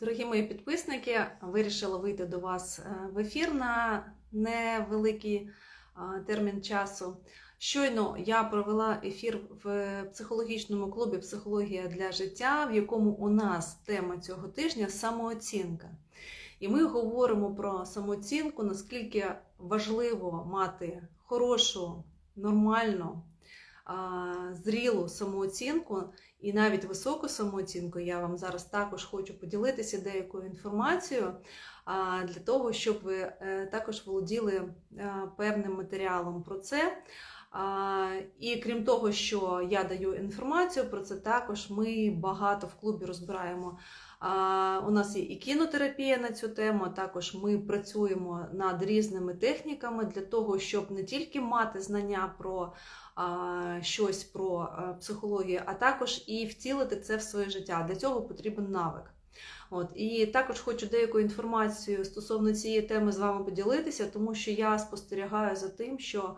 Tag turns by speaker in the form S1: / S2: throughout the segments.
S1: Дорогі мої підписники, вирішила вийти до вас е, в ефір на невеликий е, термін часу. Щойно я провела ефір в психологічному клубі Психологія для життя, в якому у нас тема цього тижня самооцінка. І ми говоримо про самооцінку, наскільки важливо мати хорошу, нормальну, зрілу самооцінку і навіть високу самооцінку. Я вам зараз також хочу поділитися деякою інформацією для того, щоб ви е, також володіли е, певним матеріалом про це. І крім того, що я даю інформацію про це, також ми багато в клубі розбираємо. У нас є і кінотерапія на цю тему. Також ми працюємо над різними техніками для того, щоб не тільки мати знання про щось про психологію, а також і втілити це в своє життя. Для цього потрібен навик. От і також хочу деяку інформацію стосовно цієї теми з вами поділитися, тому що я спостерігаю за тим, що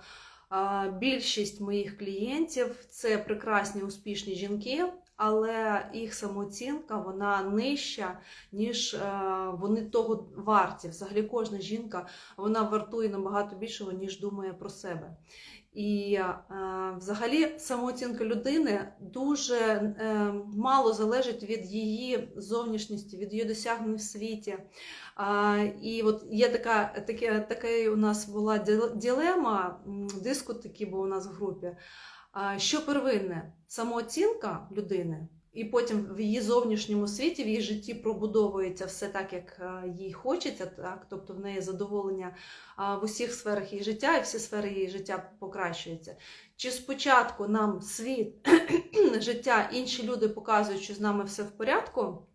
S1: більшість моїх клієнтів це прекрасні успішні жінки, але їх самооцінка вона нижча, ніж е, вони того варті. Взагалі, кожна жінка вона вартує набагато більшого, ніж думає про себе. І взагалі самооцінка людини дуже е, мало залежить від її зовнішності, від її досягнень в світі. І от є така, таке, така у нас була ділема, дискут такий був у нас в групі. Що первинне? Самооцінка людини. І потім в її зовнішньому світі, в її житті пробудовується все так, як е, їй хочеться, так? тобто в неї задоволення в усіх сферах її життя, і всі сфери її життя покращуються. Чи спочатку нам світ, життя, інші люди показують, що з нами все в порядку,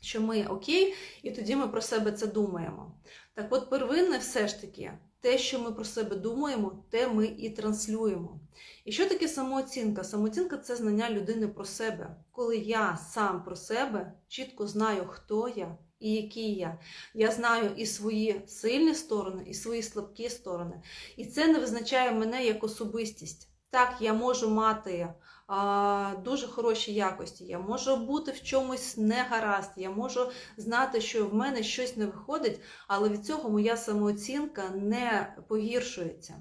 S1: що ми окей, і тоді ми про себе це думаємо. Так от, первинне все ж таки. Те, що ми про себе думаємо, те ми і транслюємо. І що таке самооцінка? Самооцінка це знання людини про себе. Коли я сам про себе чітко знаю, хто я і який я. Я знаю і свої сильні сторони, і свої слабкі сторони. І це не визначає мене як особистість. Так, я можу мати дуже хороші якості, я можу бути в чомусь негаразд, я можу знати, що в мене щось не виходить, але від цього моя самооцінка не погіршується.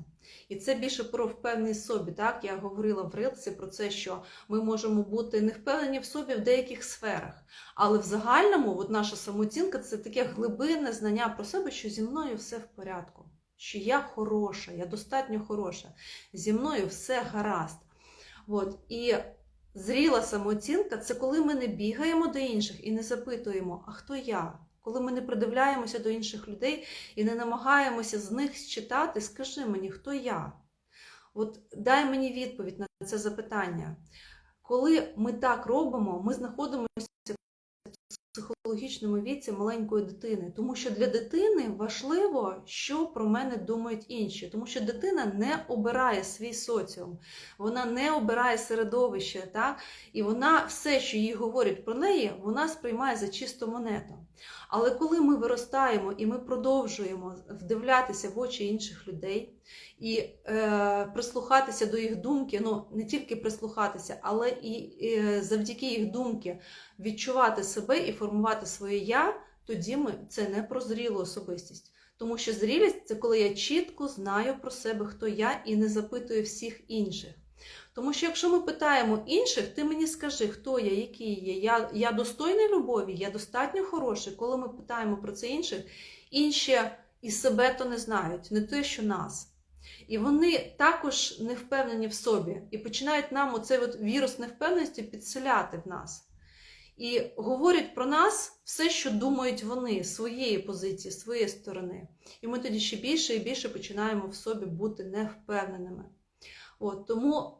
S1: І це більше про впевненість в собі. Так, я говорила в рилці про це, що ми можемо бути не впевнені в собі в деяких сферах. Але в загальному, от наша самооцінка це таке глибинне знання про себе, що зі мною все в порядку що я хороша, я достатньо хороша, зі мною все гаразд. От. І зріла самооцінка це коли ми не бігаємо до інших і не запитуємо, а хто я? Коли ми не придивляємося до інших людей і не намагаємося з них считати, скажи мені, хто я? От дай мені відповідь на це запитання. Коли ми так робимо, ми знаходимося психологічному віці маленької дитини, тому що для дитини важливо, що про мене думають інші, тому що дитина не обирає свій соціум, вона не обирає середовище, так? і вона все, що їй говорять про неї, вона сприймає за чисту монету. Але коли ми виростаємо і ми продовжуємо вдивлятися в очі інших людей і е, прислухатися до їх думки, ну не тільки прислухатися, але і е, завдяки їх думки відчувати себе і формувати своє я, тоді ми це не про зрілу особистість. Тому що зрілість це коли я чітко знаю про себе, хто я, і не запитую всіх інших. Тому що якщо ми питаємо інших, ти мені скажи, хто я, який є. Я я достойний любові, я достатньо хороший. Коли ми питаємо про це інших, інші і себе то не знають, не те, що нас. І вони також не впевнені в собі і починають нам оцей от вірус невпевненості підселяти в нас. І говорять про нас все, що думають вони, своєї позиції, своєї сторони. І ми тоді ще більше і більше починаємо в собі бути невпевненими. От, Тому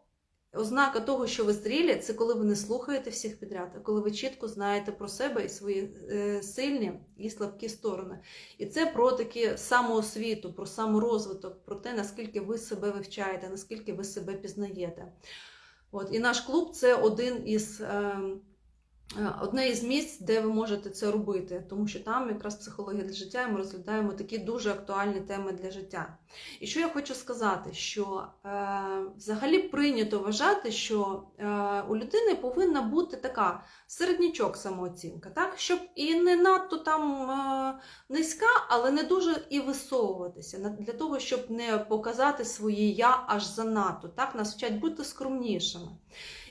S1: ознака того, що ви зрілі, це коли ви не слухаєте всіх підряд, а коли ви чітко знаєте про себе і свої е, сильні і слабкі сторони. І це про такі самоосвіту, про саморозвиток, про те, наскільки ви себе вивчаєте, наскільки ви себе пізнаєте. От, І наш клуб це один із. Е, одне із місць, де ви можете це робити, тому що там якраз психологія для життя, і ми розглядаємо такі дуже актуальні теми для життя. І що я хочу сказати, що е, взагалі прийнято вважати, що е, у людини повинна бути така середнячок самооцінка, так? щоб і не надто там е, низька, але не дуже і висовуватися, для того, щоб не показати своє я аж занадто. Так? Нас вчать бути скромнішими.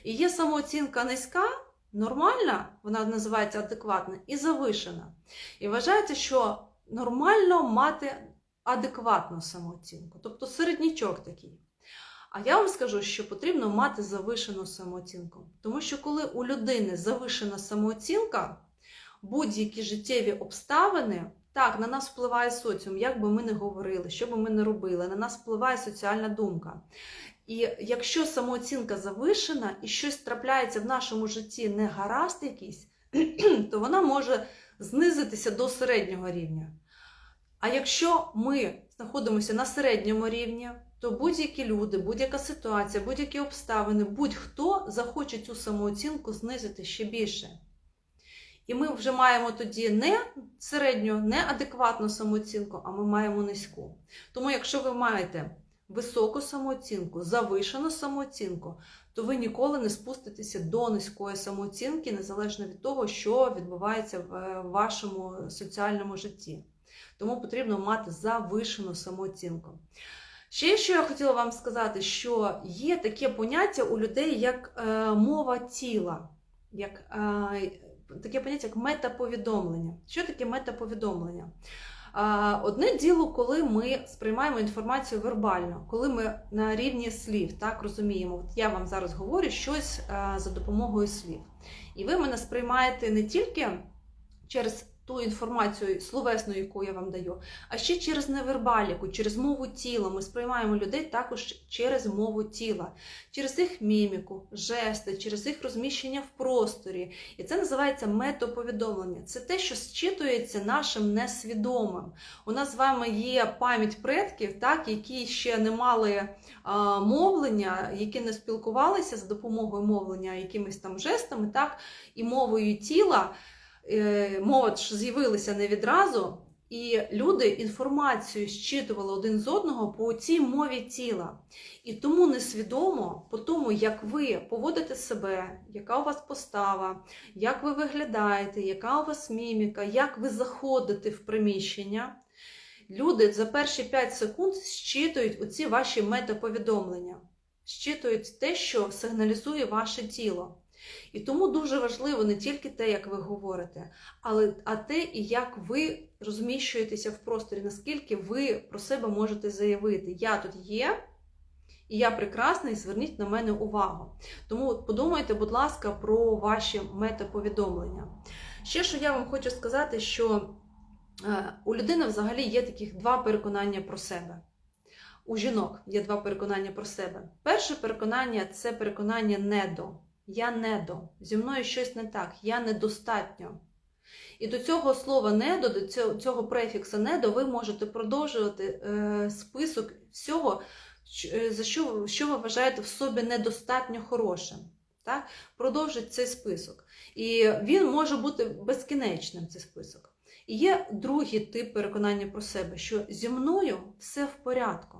S1: І є самооцінка низька, нормальна, вона називається адекватна, і завишена. І вважається, що нормально мати адекватну самооцінку, тобто середнячок такий. А я вам скажу, що потрібно мати завишену самооцінку. Тому що коли у людини завишена самооцінка, будь-які життєві обставини, так, на нас впливає соціум, як би ми не говорили, що би ми не робили, на нас впливає соціальна думка. І якщо самооцінка завишена і щось трапляється в нашому житті не гаразд якийсь, то вона може знизитися до середнього рівня. А якщо ми знаходимося на середньому рівні, то будь-які люди, будь-яка ситуація, будь-які обставини, будь-хто захоче цю самооцінку знизити ще більше. І ми вже маємо тоді не середню, не адекватну самооцінку, а ми маємо низьку. Тому, якщо ви маєте високу самооцінку, завишену самооцінку, то ви ніколи не спуститеся до низької самооцінки, незалежно від того, що відбувається в е, вашому соціальному житті. Тому потрібно мати завишену самооцінку. Ще що я хотіла вам сказати, що є таке поняття у людей, як е, мова тіла, як е, таке поняття, як метаповідомлення. Що таке метаповідомлення? Одне діло, коли ми сприймаємо інформацію вербально, коли ми на рівні слів так розуміємо, от я вам зараз говорю щось за допомогою слів. І ви мене сприймаєте не тільки через ту інформацію словесну, яку я вам даю, а ще через невербаліку, через мову тіла. Ми сприймаємо людей також через мову тіла, через їх міміку, жести, через їх розміщення в просторі. І це називається метоповідомлення. Це те, що зчитується нашим несвідомим. У нас з вами є пам'ять предків, так, які ще не мали а, мовлення, які не спілкувалися з допомогою мовлення якимись там жестами, так, і мовою тіла. Е, Мова ж з'явилася не відразу, і люди інформацію зчитували один з одного по цій мові тіла. І тому несвідомо, по тому, як ви поводите себе, яка у вас постава, як ви виглядаєте, яка у вас міміка, як ви заходите в приміщення, люди за перші 5 секунд зчитують оці ваші метаповідомлення, зчитують те, що сигналізує ваше тіло. І тому дуже важливо не тільки те, як ви говорите, але а те, і як ви розміщуєтеся в просторі, наскільки ви про себе можете заявити: Я тут є, і я прекрасна, і зверніть на мене увагу. Тому подумайте, будь ласка, про ваші метаповідомлення. Ще що я вам хочу сказати, що е, у людини взагалі є таких два переконання про себе. У жінок є два переконання про себе. Перше переконання це переконання недо. Я недо, зі мною щось не так, я недостатньо. І до цього слова недо, до цього, префікса недо, ви можете продовжувати е, список всього, за що, що ви вважаєте в собі недостатньо хорошим. Так? Продовжіть цей список. І він може бути безкінечним, цей список. І є другий тип переконання про себе, що зі мною все в порядку.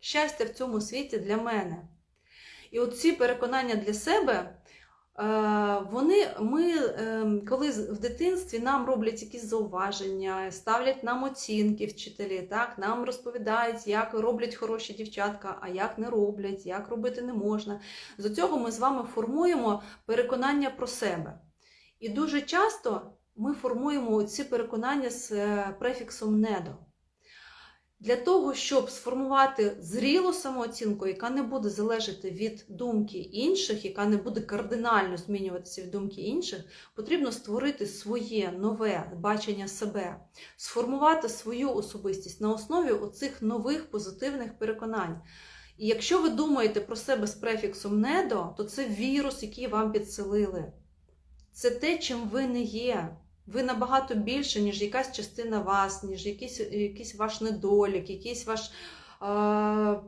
S1: Щастя в цьому світі для мене. І от ці переконання для себе, е, вони, ми, е, коли в дитинстві нам роблять якісь зауваження, ставлять нам оцінки вчителі, так, нам розповідають, як роблять хороші дівчатка, а як не роблять, як робити не можна. З цього ми з вами формуємо переконання про себе. І дуже часто ми формуємо ці переконання з е, префіксом недо. Для того, щоб сформувати зрілу самооцінку, яка не буде залежати від думки інших, яка не буде кардинально змінюватися від думки інших, потрібно створити своє нове бачення себе, сформувати свою особистість на основі оцих нових позитивних переконань. І якщо ви думаєте про себе з префіксом недо, то це вірус, який вам підселили. Це те, чим ви не є. Ви набагато більше, ніж якась частина вас, ніж якийсь, якийсь ваш недолік, якийсь ваш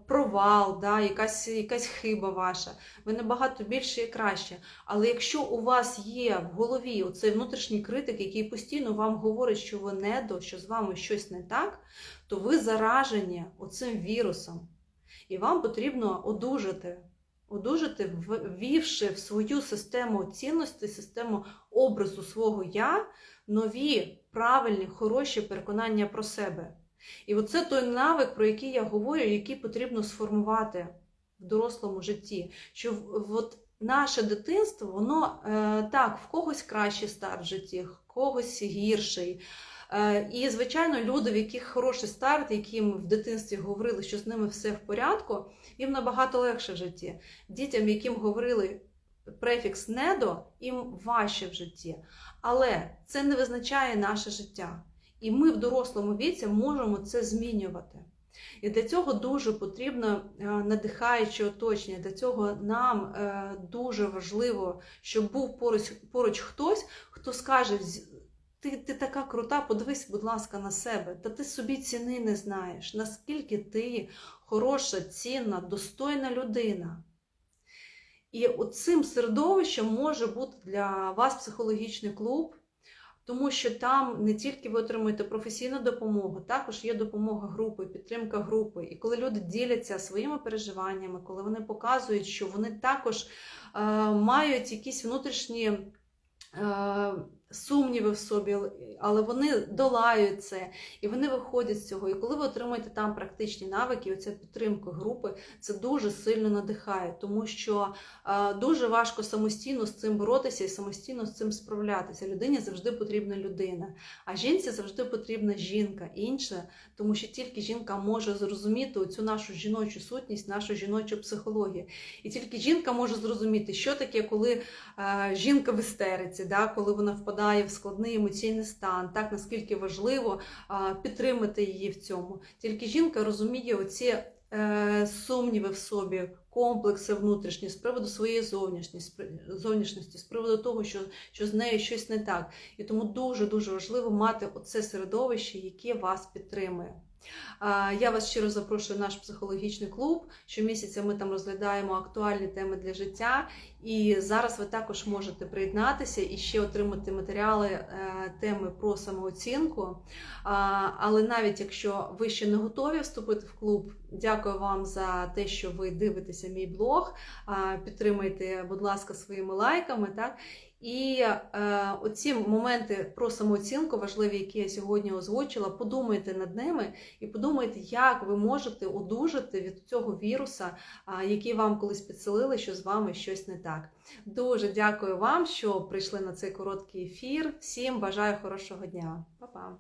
S1: провал, да, якась, якась хиба ваша. Ви набагато більше і краще. Але якщо у вас є в голові оцей внутрішній критик, який постійно вам говорить, що ви недо, що з вами щось не так, то ви заражені оцим вірусом. І вам потрібно одужати. Одужати, ввівши в свою систему цінностей, систему образу свого я нові правильні, хороші переконання про себе. І оце той навик, про який я говорю, який потрібно сформувати в дорослому житті. Що от наше дитинство, воно е, так, в когось кращий старт в житті, в когось гірший. Е, і, звичайно, люди, в яких хороший старт, яким в дитинстві говорили, що з ними все в порядку, їм набагато легше в житті. Дітям, яким говорили префікс недо, їм важче в житті. Але це не визначає наше життя. І ми в дорослому віці можемо це змінювати. І для цього дуже потрібно е, надихаюче оточення. Для цього нам е, дуже важливо, щоб був поруч поруч хтось, хто скаже: ти ти така крута, подивись, будь ласка, на себе. Та ти собі ціни не знаєш, наскільки ти хороша, цінна, достойна людина. І цим середовищем може бути для вас психологічний клуб, тому що там не тільки ви отримуєте професійну допомогу, також є допомога групи, підтримка групи. І коли люди діляться своїми переживаннями, коли вони показують, що вони також е, мають якісь внутрішні. Е, сумніви в собі, але вони долають це і вони виходять з цього. І коли ви отримуєте там практичні навики, оця підтримка групи, це дуже сильно надихає, тому що е, дуже важко самостійно з цим боротися і самостійно з цим справлятися. Людині завжди потрібна людина, а жінці завжди потрібна жінка інша, тому що тільки жінка може зрозуміти цю нашу жіночу сутність, нашу жіночу психологію. І тільки жінка може зрозуміти, що таке, коли е, жінка в істериці, да, коли вона впадає впадає в складний емоційний стан, так наскільки важливо підтримати її в цьому. Тільки жінка розуміє оці е, сумніви в собі, комплекси внутрішні з приводу своєї зовнішності, з приводу того, що що з нею щось не так. І тому дуже-дуже важливо мати оце середовище, яке вас підтримує. Я вас щиро запрошую в наш психологічний клуб. Щомісяця ми там розглядаємо актуальні теми для життя. І зараз ви також можете приєднатися і ще отримати матеріали е, теми про самооцінку. Але навіть якщо ви ще не готові вступити в клуб, дякую вам за те, що ви дивитеся мій блог. Підтримайте, будь ласка, своїми лайками. так? І е, оці моменти про самооцінку важливі, які я сьогодні озвучила, подумайте над ними і подумайте, як ви можете одужати від цього віруса, е, який вам колись підселили, що з вами щось не так. Дуже дякую вам, що прийшли на цей короткий ефір. Всім бажаю хорошого дня. Па-па!